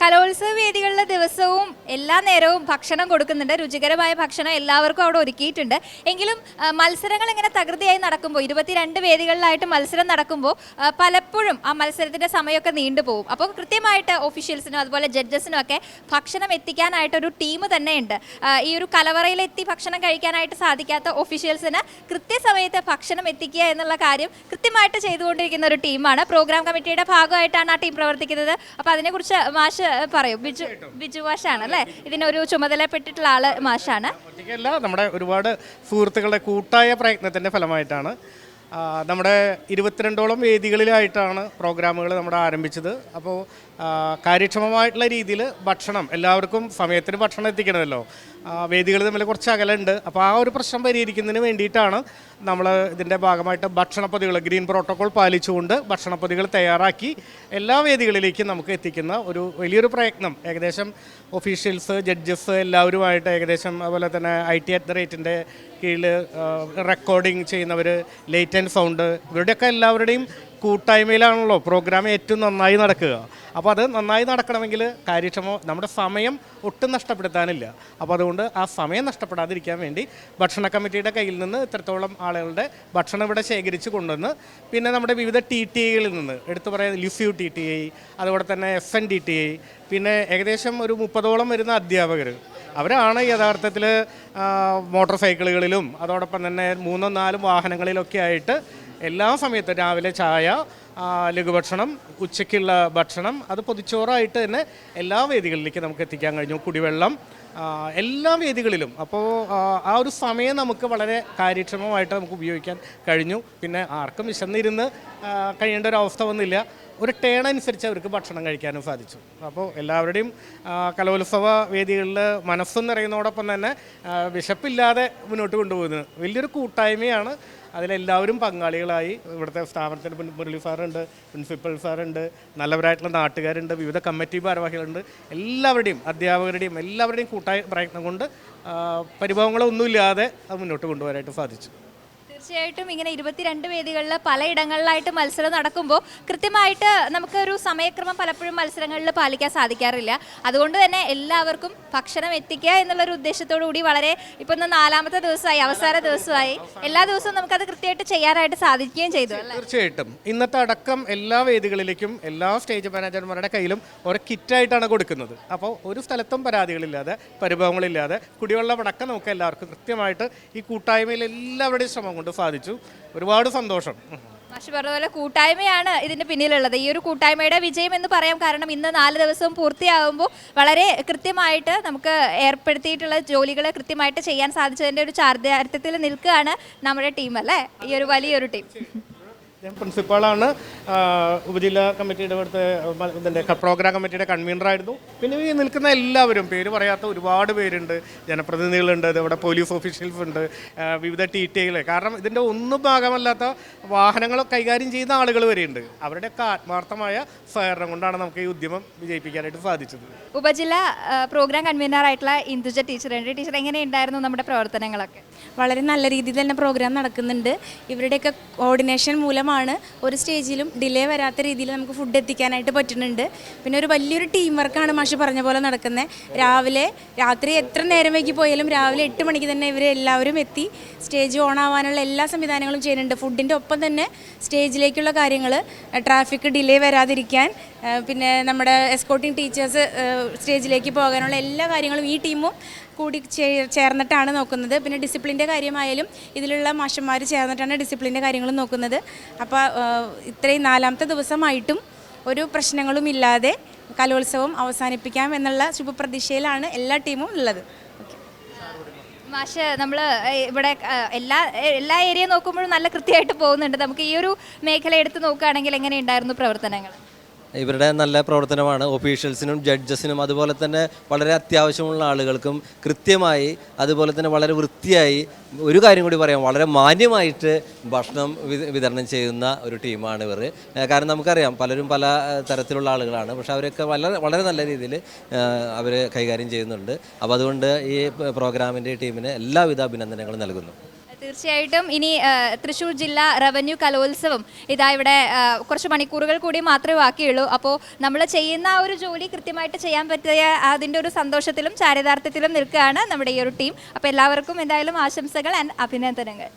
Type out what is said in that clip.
കലോത്സവ വേദികളിലെ ദിവസവും എല്ലാ നേരവും ഭക്ഷണം കൊടുക്കുന്നുണ്ട്. രുചികരമായ ഭക്ഷണം എല്ലാവർക്കും അവിടെ ഒരുക്കിയിട്ടുണ്ട്. എങ്കിലും മത്സരങ്ങൾ ഇങ്ങനെ തകൃതിയായി നടക്കുമ്പോൾ ഇരുപത്തിരണ്ട് വേദികളിലായിട്ട് മത്സരം നടക്കുമ്പോൾ പലപ്പോഴും ആ മത്സരത്തിന്റെ സമയമൊക്കെ നീണ്ടുപോകും അപ്പോൾ കൃത്യമായിട്ട് ഒഫീഷ്യൽസിനും അതുപോലെ ജഡ്ജസിനും ഒക്കെ ഭക്ഷണം എത്തിക്കാനായിട്ട് ഒരു ടീം തന്നെയുണ്ട്. ഈ ഒരു കലവറയിലെത്തി ഭക്ഷണം കഴിക്കാനായിട്ട് സാധിക്കാത്ത ഒഫീഷ്യൽസിന് കൃത്യസമയത്ത് ഭക്ഷണം എത്തിക്കുക എന്നുള്ള കാര്യം കൃത്യമായിട്ട് ചെയ്തുകൊണ്ടിരിക്കുന്ന ഒരു ടീമാണ്. പ്രോഗ്രാം കമ്മിറ്റിയുടെ ഭാഗമായിട്ടാണ് ആ ടീം പ്രവർത്തിക്കുന്നത്. അപ്പോൾ അതിനെക്കുറിച്ച് മാഷ് പറയൂ. ബിജു ബിജു മാഷാണ് അല്ലേ? ഇതിനൊരു ചുമതലപ്പെട്ടിട്ടുള്ള ആൾ മാഷാണ്. ഒറ്റയ്ക്കല്ല നമ്മുടെ ഒരുപാട് സുഹൃത്തുക്കളുടെ കൂട്ടായ പ്രയത്നത്തിന്റെ ഫലമായിട്ടാണ്. നമ്മുടെ ഇരുപത്തിരണ്ടോളം വേദികളിലായിട്ടാണ് പ്രോഗ്രാമുകൾ നമ്മുടെ ആരംഭിച്ചത്. അപ്പോൾ കാര്യക്ഷമമായിട്ടുള്ള രീതിയിൽ ഭക്ഷണം എല്ലാവർക്കും സമയത്തിന് ഭക്ഷണം എത്തിക്കണമല്ലോ. വേദികൾ തമ്മിൽ കുറച്ച് അകലുണ്ട്. അപ്പോൾ ആ ഒരു പ്രശ്നം പരിഹരിക്കുന്നതിന് വേണ്ടിയിട്ടാണ് നമ്മൾ ഇതിന്റെ ഭാഗമായിട്ട് ഭക്ഷണപ്പൊതികൾ ഗ്രീൻ പ്രോട്ടോകോൾ പാലിച്ചുകൊണ്ട് ഭക്ഷണപ്പൊതികൾ തയ്യാറാക്കി എല്ലാ വേദികളിലേക്കും നമുക്ക് എത്തിക്കുന്ന ഒരു വലിയൊരു പ്രയത്നം. ഏകദേശം ഒഫീഷ്യൽസ് ജഡ്ജസ് എല്ലാവരുമായിട്ട് ഏകദേശം അതുപോലെ തന്നെ ഐ ടി അറ്റ് ദ റേറ്റിന്റെ കീഴിൽ റെക്കോർഡിങ് ചെയ്യുന്നവർ ലേറ്റ് ആൻഡ് സൗണ്ട് ഇവരുടെയൊക്കെ എല്ലാവരുടെയും കൂട്ടായ്മയിലാണല്ലോ പ്രോഗ്രാം ഏറ്റവും നന്നായി നടക്കുക. അപ്പോൾ അത് നന്നായി നടക്കണമെങ്കിൽ കാര്യക്ഷമോ നമ്മുടെ സമയം ഒട്ടും നഷ്ടപ്പെടുത്താനില്ല. അപ്പോൾ അതുകൊണ്ട് ആ സമയം നഷ്ടപ്പെടാതിരിക്കാൻ വേണ്ടി ഭക്ഷണ കമ്മിറ്റിയുടെ കയ്യിൽ നിന്ന് ഇത്രത്തോളം ആളുകളുടെ ഭക്ഷണം ഇവിടെ ശേഖരിച്ച് കൊണ്ടുവന്ന് പിന്നെ നമ്മുടെ വിവിധ ടി ടി ഐകളിൽ നിന്ന് എടുത്തു പറയാൻ ലിഫ്യു ടി ടി ഐ അതുപോലെ തന്നെ F N T T I പിന്നെ ഏകദേശം ഒരു മുപ്പതോളം വരുന്ന അധ്യാപകർ. അവരാണ് യഥാർത്ഥത്തിൽ മോട്ടോർ സൈക്കിളുകളിലും അതോടൊപ്പം തന്നെ മൂന്നോ നാലും വാഹനങ്ങളിലൊക്കെ ആയിട്ട് എല്ലാ സമയത്തും രാവിലെ ചായ ലഘുഭക്ഷണം ഉച്ചയ്ക്കുള്ള ഭക്ഷണം അത് പൊതിച്ചോറായിട്ട് തന്നെ എല്ലാ വേദികളിലേക്ക് നമുക്ക് എത്തിക്കാൻ കഴിഞ്ഞു. കുടിവെള്ളം എല്ലാ വേദികളിലും. അപ്പോൾ ആ ഒരു സമയം നമുക്ക് വളരെ കാര്യക്ഷമമായിട്ട് നമുക്ക് ഉപയോഗിക്കാൻ കഴിഞ്ഞു. പിന്നെ ആർക്കും വിശന്നിരുന്ന് കഴിയേണ്ട ഒരു അവസ്ഥ വന്നില്ല. ഒരു ടേൺ അനുസരിച്ച് അവർക്ക് ഭക്ഷണം കഴിക്കാനും സാധിച്ചു. അപ്പോൾ എല്ലാവരുടെയും കലോത്സവ വേദികളിൽ മനസ്സും നിറയുന്നതോടൊപ്പം തന്നെ വിശപ്പില്ലാതെ മുന്നോട്ട് കൊണ്ടുപോകുന്നത് വലിയൊരു കൂട്ടായ്മയാണ് അതിലെല്ലാവരും പങ്കാളികളായി. ഇവിടുത്തെ സ്ഥാപനത്തിന് മുരളി സാറുണ്ട് പ്രിൻസിപ്പൽ സാറുണ്ട് നല്ലവരായിട്ടുള്ള നാട്ടുകാരുണ്ട് വിവിധ കമ്മിറ്റി ഭാരവാഹികളുണ്ട്. എല്ലാവരുടെയും അധ്യാപകരുടെയും എല്ലാവരുടെയും കൂട്ടായ പ്രയത്നം കൊണ്ട് പരിഭവങ്ങളൊന്നുമില്ലാതെ അത് മുന്നോട്ട് കൊണ്ടുപോകാനായിട്ട് സാധിച്ചു. തീർച്ചയായിട്ടും ഇങ്ങനെ ഇരുപത്തിരണ്ട് വേദികളിൽ പലയിടങ്ങളിലായിട്ട് മത്സരം നടക്കുമ്പോൾ കൃത്യമായിട്ട് നമുക്കൊരു സമയക്രമം പലപ്പോഴും മത്സരങ്ങളിൽ പാലിക്കാൻ സാധിക്കാറില്ല. അതുകൊണ്ട് തന്നെ എല്ലാവർക്കും ഭക്ഷണം എത്തിക്കുക എന്നുള്ളൊരു ഉദ്ദേശത്തോടു കൂടി വളരെ ഇപ്പം ഇന്ന് നാലാമത്തെ ദിവസമായി അവസാന ദിവസമായി. എല്ലാ ദിവസവും നമുക്കത് കൃത്യമായിട്ട് ചെയ്യാനായിട്ട് സാധിക്കുകയും ചെയ്തു അല്ലേ? തീർച്ചയായിട്ടും. ഇന്നത്തെ അടക്കം എല്ലാ വേദികളിലേക്കും എല്ലാ സ്റ്റേജ് മാനേജർമാരുടെ കയ്യിലും ഒരു കിറ്റായിട്ടാണ് കൊടുക്കുന്നത്. അപ്പോൾ ഒരു സ്ഥലത്തും പരാതികളില്ലാതെ പരിഭവങ്ങളില്ലാതെ കുടിവെള്ളം അടക്കം നമുക്ക് എല്ലാവർക്കും കൃത്യമായിട്ട് ഈ കൂട്ടായ്മയിൽ എല്ലാവരുടെയും ശ്രമം കൊണ്ട് സാധിച്ചു. ഒരുപാട് സന്തോഷം. മാഷി പറഞ്ഞ പോലെ കൂട്ടായ്മയാണ് ഇതിന്റെ പിന്നിലുള്ളത്. ഈ ഒരു കൂട്ടായ്മയുടെ വിജയം എന്ന് പറയാം കാരണം ഇന്ന് നാല് ദിവസവും പൂർത്തിയാകുമ്പോൾ വളരെ കൃത്യമായിട്ട് നമുക്ക് ഏർപ്പെടുത്തിയിട്ടുള്ള ജോലികൾ കൃത്യമായിട്ട് ചെയ്യാൻ സാധിച്ചതിന്റെ ഒരു ചാർദ്ധാർത്ഥ്യത്തിൽ നിൽക്കുകയാണ് നമ്മുടെ ടീം അല്ലേ? ഈ ഒരു വലിയൊരു ടീം. ഞാൻ പ്രിൻസിപ്പാളാണ്. ഉപജില്ലാ കമ്മിറ്റിയുടെ ഇവിടുത്തെ ഇതിന്റെ പ്രോഗ്രാം കമ്മിറ്റിയുടെ കൺവീനറായിരുന്നു. പിന്നെ ഈ നിൽക്കുന്ന എല്ലാവരും പേര് പറയാത്ത ഒരുപാട് പേരുണ്ട്. ജനപ്രതിനിധികളുണ്ട് ഇവിടെ പോലീസ് ഓഫീഷ്യൽസ് ഉണ്ട് വിവിധ ടി ടി ഐകൾ കാരണം ഇതിന്റെ ഒന്നും ഭാഗമല്ലാത്ത വാഹനങ്ങൾ കൈകാര്യം ചെയ്യുന്ന ആളുകൾ വരെയുണ്ട്. അവരുടെയൊക്കെ ആത്മാർത്ഥമായ സഹകരണം കൊണ്ടാണ് നമുക്ക് ഈ ഉദ്യമം വിജയിപ്പിക്കാനായിട്ട് സാധിച്ചത്. ഉപജില്ലാ പ്രോഗ്രാം കൺവീനർ ആയിട്ടുള്ള ഇന്ദുജ ടീച്ചർ ഉണ്ട്. ടീച്ചർ എങ്ങനെയുണ്ടായിരുന്നു നമ്മുടെ പ്രവർത്തനങ്ങളൊക്കെ? വളരെ നല്ല രീതിയിൽ തന്നെ പ്രോഗ്രാം നടക്കുന്നുണ്ട്. ഇവരുടെയൊക്കെ കോർഡിനേഷൻ മൂലമാണ് ഒരു സ്റ്റേജിലും ഡിലേ വരാത്ത രീതിയിൽ നമുക്ക് ഫുഡ് എത്തിക്കാനായിട്ട് പറ്റുന്നുണ്ട്. പിന്നെ ഒരു വലിയൊരു ടീം വർക്കാണ് മാഷ് പറഞ്ഞ പോലെ നടക്കുന്നത് രാവിലെ രാത്രി എത്ര നേരം വൈകി പോയാലും രാവിലെ എട്ട് മണിക്ക് തന്നെ ഇവർ എല്ലാവരും എത്തി. സ്റ്റേജ് ഓൺ ആവാനുള്ള എല്ലാ സംവിധാനങ്ങളും ചെയ്യുന്നുണ്ട്. ഫുഡിന്റെ ഒപ്പം തന്നെ സ്റ്റേജിലേക്കുള്ള കാര്യങ്ങൾ ട്രാഫിക് ഡിലേ വരാതിരിക്കാൻ പിന്നെ നമ്മുടെ എസ്കോട്ടിംഗ് ടീച്ചേഴ്സ് സ്റ്റേജിലേക്ക് പോകാനുള്ള എല്ലാ കാര്യങ്ങളും ഈ ടീമും കൂടി ചേർന്നിട്ടാണ് നോക്കുന്നത്. പിന്നെ ഡിസിപ്ലിന്റെ കാര്യമായാലും ഇതിലുള്ള മാഷന്മാർ ചേർന്നിട്ടാണ് ഡിസിപ്ലിന്റെ കാര്യങ്ങൾ നോക്കുന്നത്. അപ്പോൾ ഇത്രയും നാലാമത്തെ ദിവസമായിട്ടും ഒരു പ്രശ്നങ്ങളും ഇല്ലാതെ കലോത്സവം അവസാനിപ്പിക്കാം എന്നുള്ള ശുഭപ്രതീക്ഷയിലാണ് എല്ലാ ടീമും ഉള്ളത്. മാഷ് നമ്മൾ ഇവിടെ എല്ലാ എല്ലാ ഏരിയ നോക്കുമ്പോഴും നല്ല കൃത്യമായിട്ട് പോകുന്നുണ്ട്. നമുക്ക് ഈ ഒരു മേഖല എടുത്ത് നോക്കുകയാണെങ്കിൽ എങ്ങനെയുണ്ടായിരുന്നു പ്രവർത്തനങ്ങൾ? ഇവരുടെ നല്ല പ്രവർത്തനമാണ്. ഒഫീഷ്യൽസിനും ജഡ്ജസിനും അതുപോലെ തന്നെ വളരെ അത്യാവശ്യമുള്ള ആളുകൾക്കും കൃത്യമായി അതുപോലെ തന്നെ വളരെ വൃത്തിയായി ഒരു കാര്യം കൂടി പറയാം. വളരെ മാന്യമായിട്ട് ഭക്ഷണം വിതരണം ചെയ്യുന്ന ഒരു ടീമാണ് ഇവർ. കാരണം നമുക്കറിയാം പലരും പല തരത്തിലുള്ള ആളുകളാണ്. പക്ഷെ അവരൊക്കെ വളരെ വളരെ നല്ല രീതിയിൽ അവർ കൈകാര്യം ചെയ്യുന്നുണ്ട്. അപ്പോൾ അതുകൊണ്ട് ഈ പ്രോഗ്രാമിന്റെ ടീമിന് എല്ലാവിധ അഭിനന്ദനങ്ങളും നൽകുന്നു. തീർച്ചയായിട്ടും ഇനി തൃശ്ശൂർ ജില്ലാ റവന്യൂ കലോത്സവം ഇതാ ഇവിടെ കുറച്ച് മണിക്കൂറുകൾ കൂടി മാത്രമേ ബാക്കിയുള്ളൂ. അപ്പോൾ നമ്മൾ ചെയ്യുന്ന ആ ഒരു ജോലി കൃത്യമായിട്ട് ചെയ്യാൻ പറ്റിയ അതിന്റെ ഒരു സന്തോഷത്തിലും ചാരിതാർത്ഥ്യത്തിലും നിൽക്കുകയാണ് നമ്മുടെ ഈ ഒരു ടീം. അപ്പോൾ എല്ലാവർക്കും എന്തായാലും ആശംസകൾ ആൻഡ് അഭിനന്ദനങ്ങൾ.